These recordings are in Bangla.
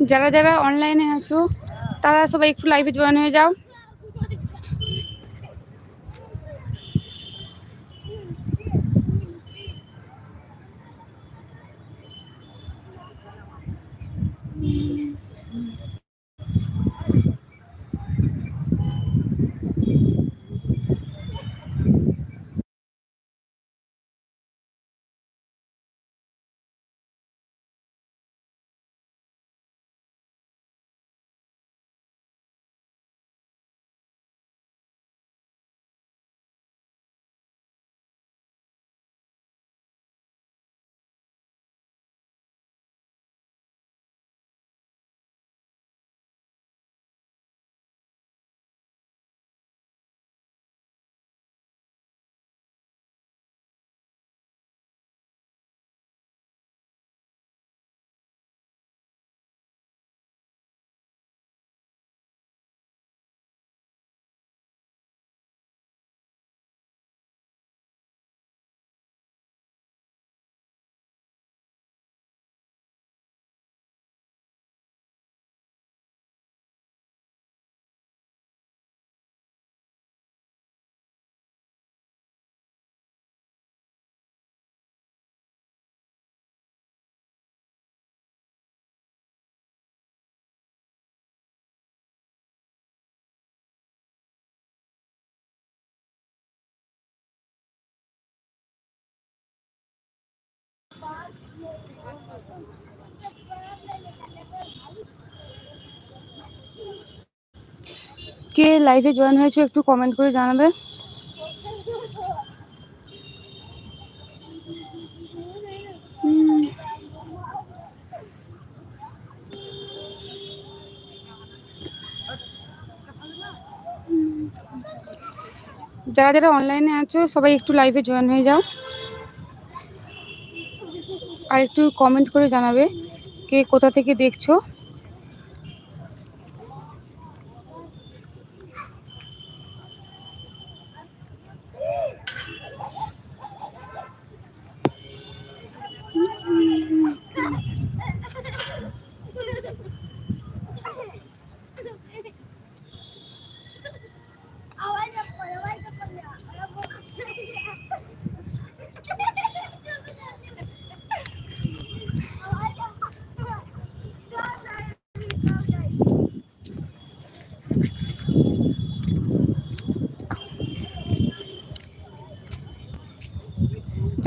যারা যারা অনলাইনে আছো তারা সবাই একটু লাইভে জয়েন হয়ে যাও। কে লাইভে জয়েন হয়েছে একটু কমেন্ট করে জানাবে। যারা যারা অনলাইনে আছো, সবাই একটু লাইভে জয়েন হয়ে যাও। আর একটু কমেন্ট করে জানাবে কে কোথা থেকে দেখছ।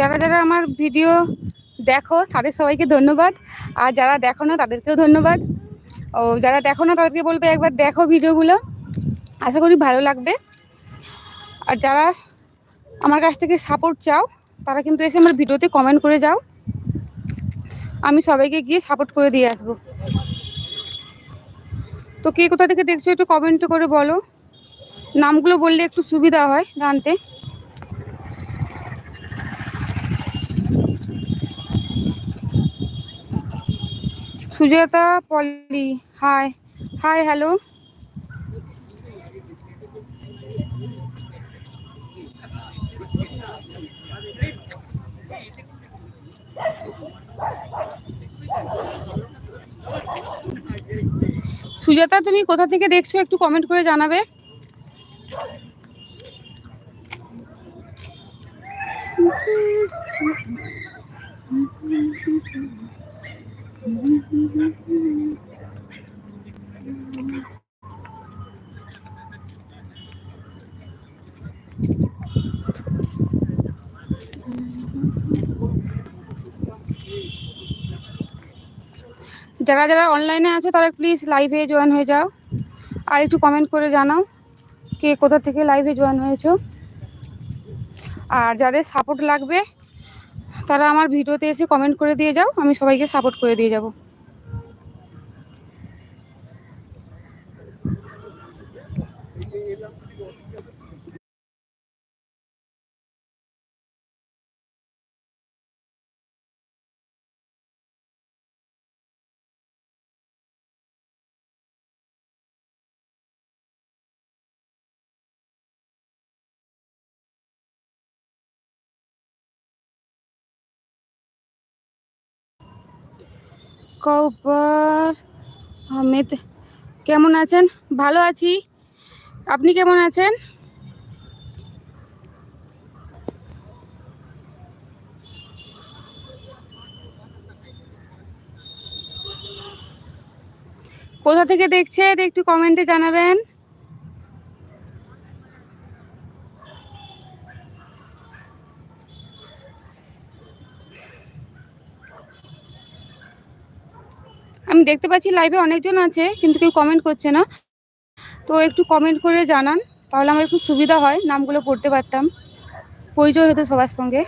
যারা যারা আমার ভিডিও দেখো, তাদের সবাইকে ধন্যবাদ। আর যারা দেখো না, তাদেরকেও ধন্যবাদ। ও, যারা দেখো না, তাদেরকে বলবে একবার দেখো ভিডিওগুলো। আশা করি ভালো লাগবে। আর যারা আমার কাছ থেকে সাপোর্ট চাও, তারা কিন্তু এসে আমার ভিডিওতে কমেন্ট করে যাও। আমি সবাইকে গিয়ে সাপোর্ট করে দিয়ে আসব। তো কে কোথা থেকে দেখছ, একটু কমেন্ট করে বলো। নামগুলো বললে একটু সুবিধা হয় জানতে। Sujata Poly hi hi hello Sujata তুমি কোথা থেকে দেখছ? একটু কমেন্ট করে জানাবে। যারা যারা অনলাইনে আছো, তারা প্লিজ লাইভে জয়েন হয়ে যাও। আর একটু কমেন্ট করে জানাও কে কোথা থেকে লাইভে জয়েন হয়েছো। আর যাদের সাপোর্ট লাগবে তারা আমার ভিডিওতে এসে কমেন্ট করে দিয়ে যাও আমি সবাইকে সাপোর্ট করে দিয়ে যাব। কৌবার আহমেদ কেমন আছেন? ভালো আছি। আপনি কেমন আছেন? কোথা থেকে দেখছেন? একটু কমেন্টে জানাবেন। আমি দেখতে পাচ্ছি লাইভে অনেকজন আছে, কিন্তু কেউ কমেন্ট করছে না। তো একটু কমেন্ট করে জানান, তাহলে আমার একটু সুবিধা হয়, নামগুলো পড়তে পারতাম। পরিচয় হতো সবার সঙ্গে।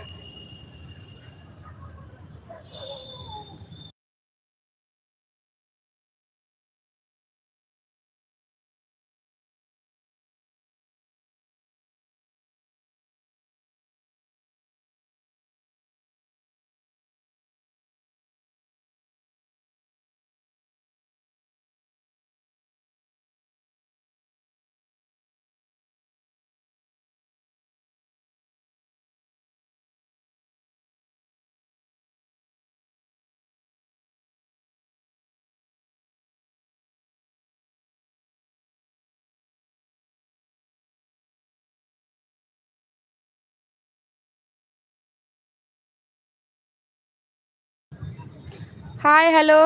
হাই হ্যালো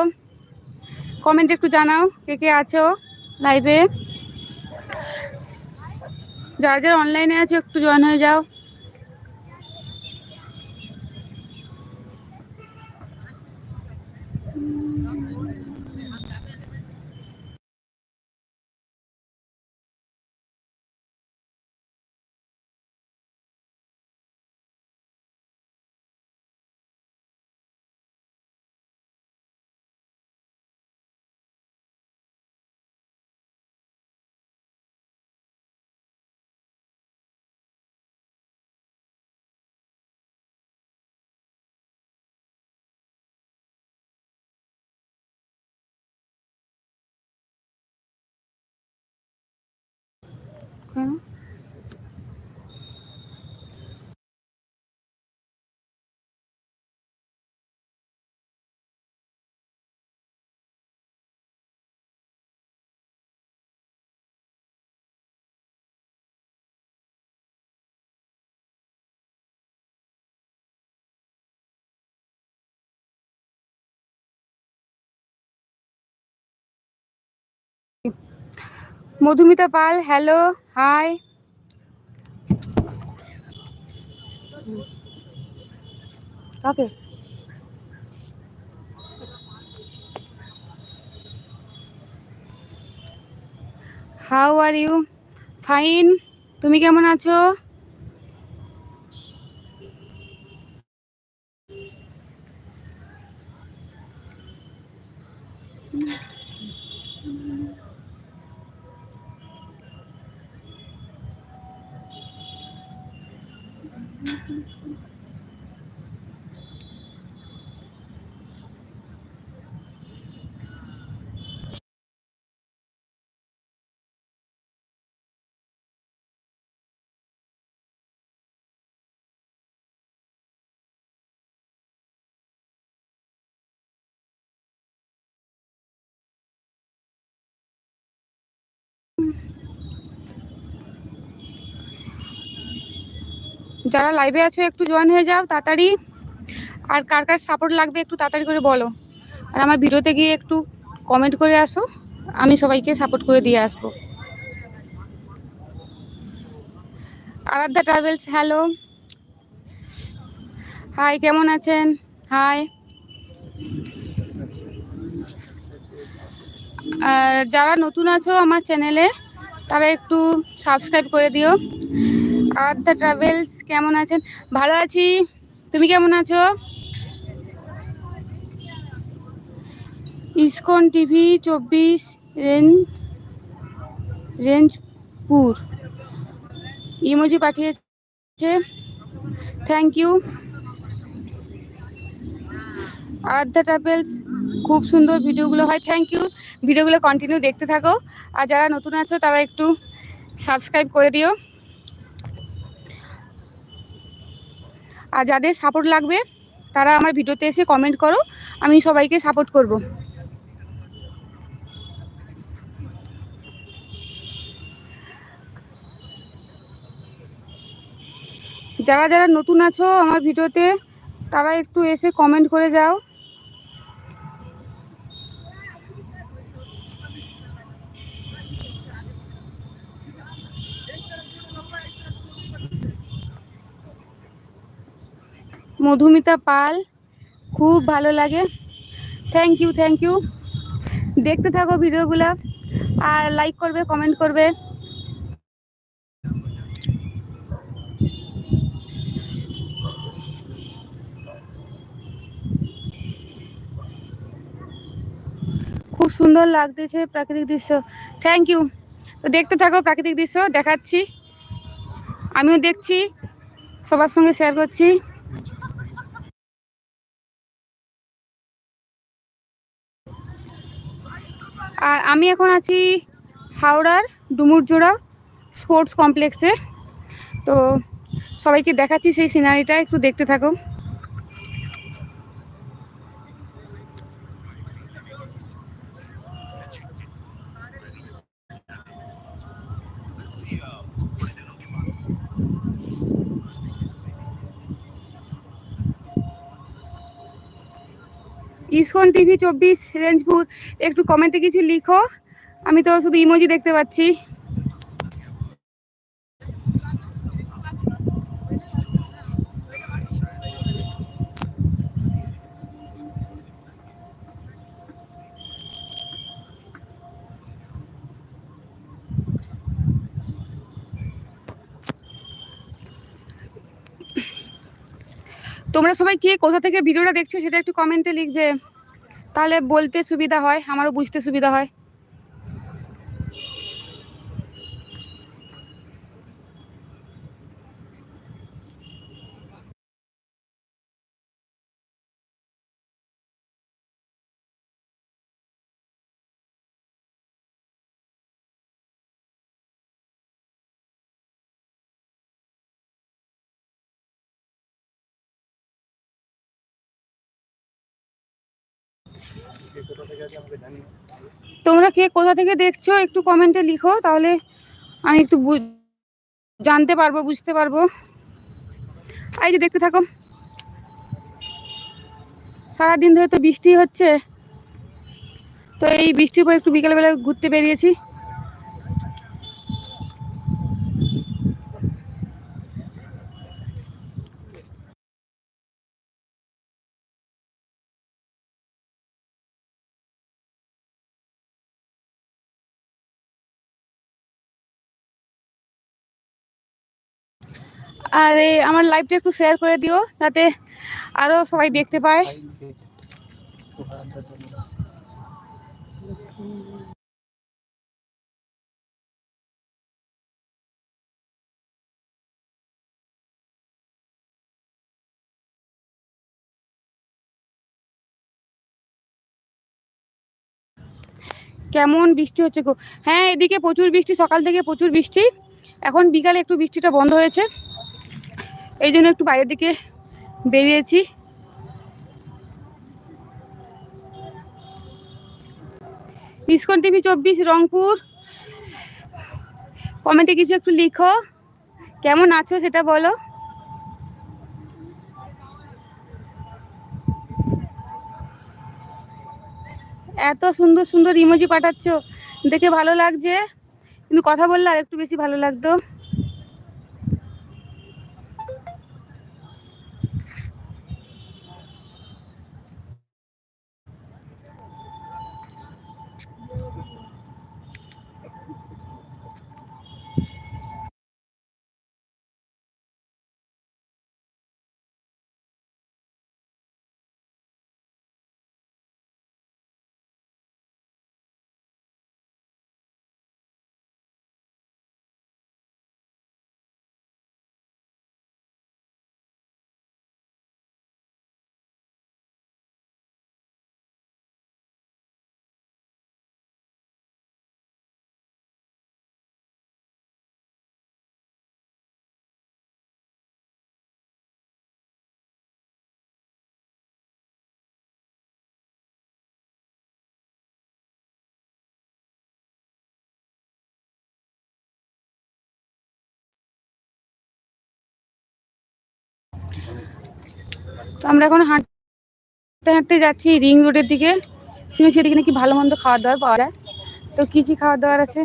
কমেন্ট একটু জানাও, কে কে আছো লাইভে যার যার অনলাইনে আছো, একটু জয়েন হয়ে যাও। Okay Madhumita Pal hello hi. কাকে? হাউ আর ইউ ফাইন তুমি কেমন আছো? যারা লাইভে আছো, একটু জয়েন হয়ে যাও তাড়াতাড়ি। আর কার কার সাপোর্ট লাগবে একটু তাড়াতাড়ি করে বলো। আর আমার ভিডিওতে গিয়ে একটু কমেন্ট করে আসো। আমি সবাইকে সাপোর্ট করে দিয়ে আসব। আরাধ্যা ট্রাভেলস হ্যালো হাই কেমন আছেন? হাই আর যারা নতুন আছো আমার চ্যানেলে তারা একটু সাবস্ক্রাইব করে দিও। আরাধ্যা ট্রাভেলস কেমন আছেন? ভালো আছি। তুমি কেমন আছো? ইসকন টিভি চব্বিশ, রেঞ্জ, রেঞ্জপুর। ইমোজি পাঠিয়েছে। থ্যাংক ইউ আরাধ্যা ট্রাভেলস খুব সুন্দর ভিডিওগুলো হয়। থ্যাংক ইউ ভিডিওগুলো কন্টিনিউ দেখতে থাকো। আর যারা নতুন আছো, তারা একটু সাবস্ক্রাইব করে দিও। আর যাদের সাপোর্ট লাগবে, তারা আমার ভিডিওতে এসে কমেন্ট করো, আমি সবাইকে সাপোর্ট করব। যারা যারা নতুন আছো আমার ভিডিওতে, তারা একটু এসে কমেন্ট করে যাও। মধুমিতা পাল, খুব ভালো লাগে। থ্যাংক ইউ থ্যাংক ইউ দেখতে থাকো ভিডিওগুলো, আর লাইক করবে কমেন্ট করবে। খুব সুন্দর লাগতেছে প্রাকৃতিক দৃশ্য। থ্যাংক ইউ তো দেখতে থাকো প্রাকৃতিক দৃশ্য, দেখাচ্ছি। আমিও দেখছি, সবার সঙ্গে শেয়ার করছি আর আমি এখন আছি হাওড়ার ডুমুরজোড়া স্পোর্টস কমপ্লেক্সে। তো সবাইকে দেখাচ্ছি সেই সিনারিটা একটু দেখতে থাকো। ইসকন টিভি চব্বিশ রেঞ্জপুর একটু কমেন্টে কিছু লিখো। আমি তো শুধু ইমোজি দেখতে পাচ্ছি। তোমরা সবাই কে কোথা থেকে ভিডিওটা দেখছ সেটা একটু কমেন্টে লিখবে। তাহলে বলতে সুবিধা হয়, আমারও বুঝতে সুবিধা হয়। তোমরা কে কোথা থেকে দেখছ একটু কমেন্টে লিখো, তাহলে আমি একটু জানতে পারব, বুঝতে পারব। এই যে দেখতে থাকো। সারাদিন ধরে তো বৃষ্টি হচ্ছে। তো এই বৃষ্টির পর একটু বিকেলবেলা ঘুরতে বেরিয়েছি। আর এই আমার লাইভটা একটু শেয়ার করে দিও, যাতে আরও সবাই দেখতে পায়। কেমন বৃষ্টি হচ্ছে গো? হ্যাঁ এদিকে প্রচুর বৃষ্টি, সকাল থেকে প্রচুর বৃষ্টি। এখন বিকালে একটু বৃষ্টিটা বন্ধ হয়েছে। এই জন্য একটু বাইরের দিকে বেরিয়েছি। ইস্কন টিভি চব্বিশ, রংপুর। কমেন্টে কিছু একটু লিখো। কেমন আছো সেটা বলো। এত সুন্দর সুন্দর ইমোজি পাঠাচ্ছ। দেখে ভালো লাগছে। কিন্তু কথা বললে আর একটু বেশি ভালো লাগতো। তো আমরা এখন হাঁটতে হাঁটতে যাচ্ছি রিং রোডের দিকে। শুনেছি এদিকে নাকি ভালো মন্দ খাওয়া দাবার পাওয়া যায়। তো কী কী খাওয়া দাওয়ার আছে?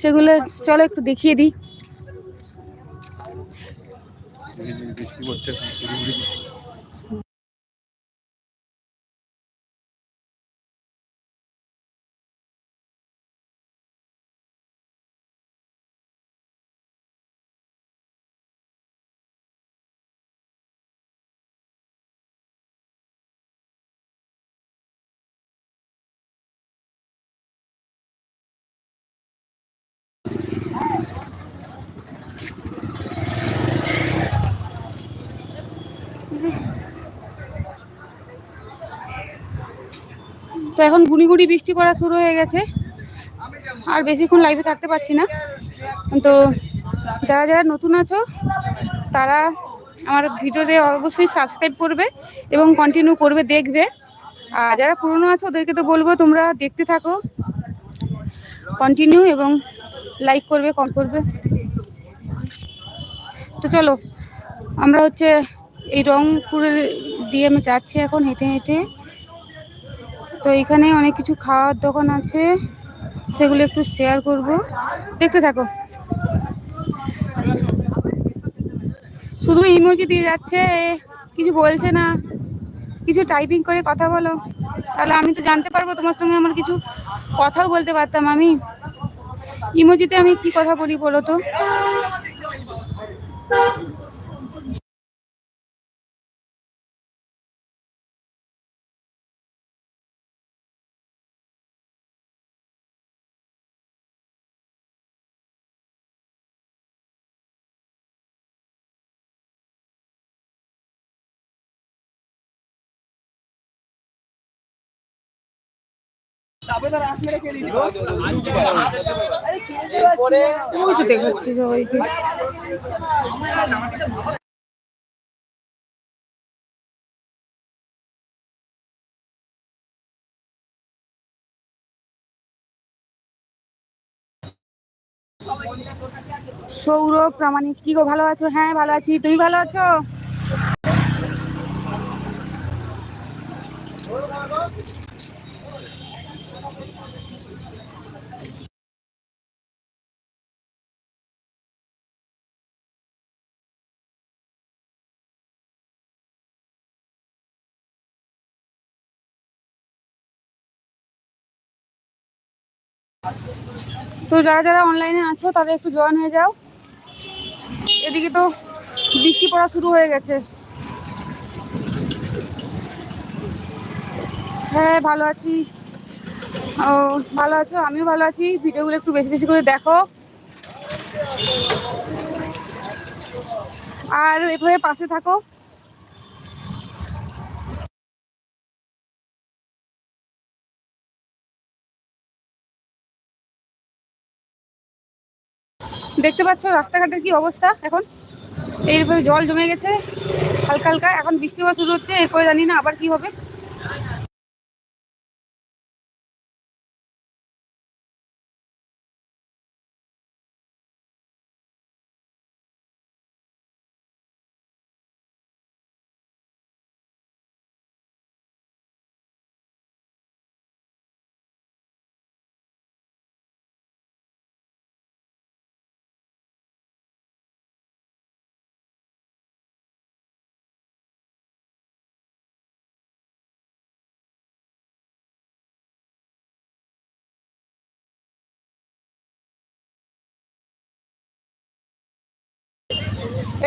সেগুলো চলো একটু দেখিয়ে দিই। তো এখন গুড়ি বৃষ্টি পড়া শুরু হয়ে গেছে। আর বেশিক্ষণ লাইভে থাকতে পারছি না। তো যারা যারা নতুন আছো, তারা আমার ভিডিওতে অবশ্যই সাবস্ক্রাইব করবে এবং কন্টিনিউ করবে, দেখবে। আর যারা পুরনো আছো, ওদেরকে তো বলব তোমরা দেখতে থাকো। কন্টিনিউ এবং লাইক করবে কম করবে। তো চলো, আমরা হচ্ছে এই রংপুরে দিয়ে আমি যাচ্ছি এখন হেঁটে হেঁটে। তো এখানে অনেক কিছু খাওয়ার দোকান আছে। সেগুলো একটু শেয়ার করব। দেখতে থাকো। শুধু ইমোজি দিয়ে যাচ্ছে, কিছু বলছে না। কিছু টাইপিং করে কথা বলো। তাহলে আমি তো জানতে পারব তোমার সঙ্গে আমার কিছু কথাও বলতে পারতাম আমি। ইমোজিতে আমি কি কথা বলি বলো তো? সৌরভ প্রামাণিক কি গো ভালো আছো? হ্যাঁ ভালো আছি। তুমি ভালো আছো? তো যারা যারা অনলাইনে আছো তারা একটু জয়েন হয়ে যাও। এদিকে তো বৃষ্টি পড়া শুরু হয়ে গেছে। হ্যাঁ ভালো আছি। ও, ভালো আছো? আমিও ভালো আছি। ভিডিওগুলো একটু বেশি বেশি করে দেখো। আর এভাবে পাশে থাকো। দেখতে পাচ্ছ রাস্তাঘাটের কি অবস্থা এখন? এইভাবে জল জমে গেছে, হালকা হালকা, এখন বৃষ্টি হওয়া শুরু হচ্ছে, এরপরে জানি না আবার কি হবে।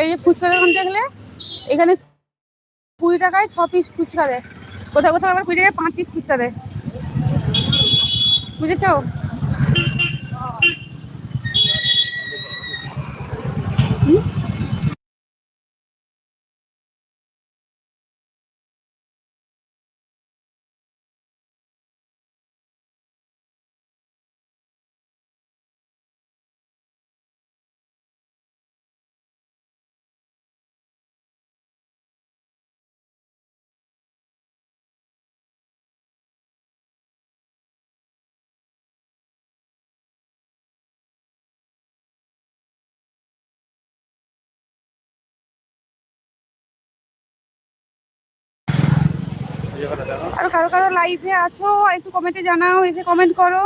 এই যে ফুচকা দোকান দেখলে, এখানে কুড়ি টাকায় ছ পিস ফুচকা দেয়। কোথাও কোথাও আবার কুড়ি টাকায় পাঁচ পিস ফুচকা দেয়। বুঝেছ? আর কারও কারও লাইভে আছো একটু কমেন্টে জানাও এসে কমেন্ট করো।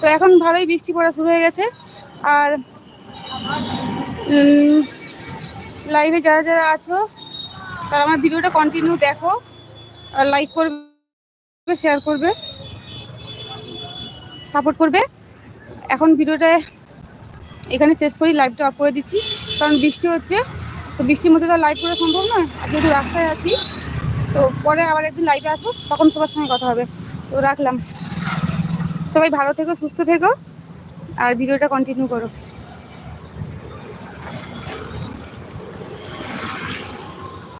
তো এখন ভালোই বৃষ্টি পড়া শুরু হয়ে গেছে। আর লাইভে যারা যারা আছো, তারা আমার ভিডিওটা কন্টিনিউ দেখো, আর লাইক করবে শেয়ার করবে সাপোর্ট করবে। এখন ভিডিওটা এখানে শেষ করি লাইভটা অফ করে দিচ্ছি। কারণ বৃষ্টি হচ্ছে, তো বৃষ্টির মধ্যে তো লাইভ করা সম্ভব নয়। আর যেহেতু রাস্তায় আছি, তো পরে আবার একদিন লাইভে আসব, তখন সবার সঙ্গে কথা হবে। তো রাখলাম। সবাই ভালো থেকো সুস্থ থেকো আর ভিডিওটা কন্টিনিউ করো।